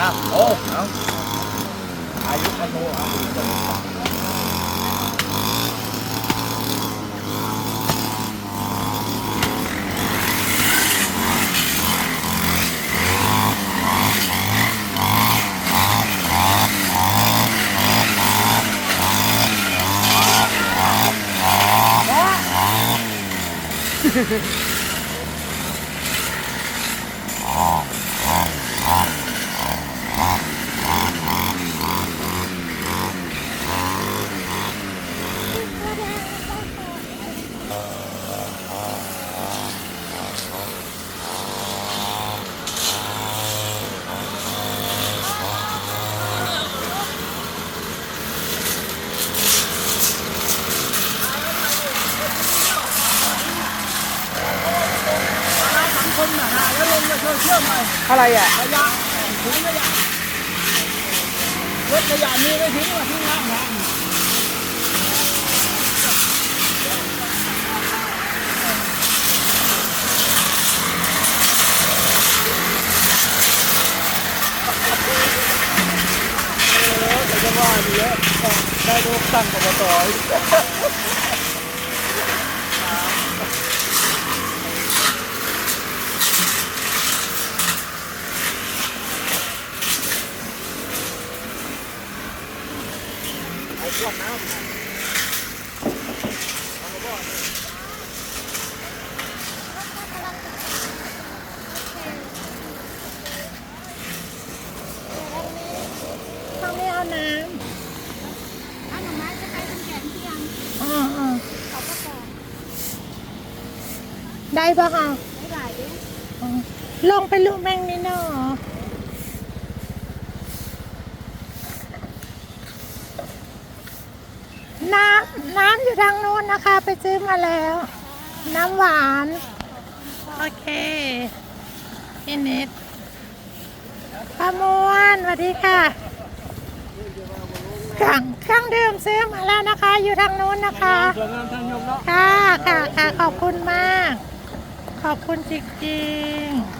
อ้าวโอ้เอาอายุกันโตเอา สังคม นะลงมาเชื่อเชื่อใหม่อะไรอะขยะถุงขยะรถขยะมีไม่ทิ้งมาทิ้งน้ำนะแต่จะว่าดีแล้วได้ลูกตั้งกบตอก เอา ขวดน้ำเขาไม่เอาน้เอาหน่อไม้จะไปทำแกงเที่ยงำอ่าอ่าเขาก็แกงได้ปะคะไม่หลายด้ลงไปลูกแมงนี่เนาะ น้ำน้ำอยู่ทางโน้นนะคะ ไปซื้อมาแล้ว น้ำหวาน โอเคพี่นิดป้ามวนสวัสดีค่ะเครื่องเครื่องดื่มซื้อมาแล้วนะคะ อยู่ทางโน้นนะคะ สวยงามทางยมเนาะ ค่ะค่ะค่ะขอบคุณมาก ขอบคุณจริงๆ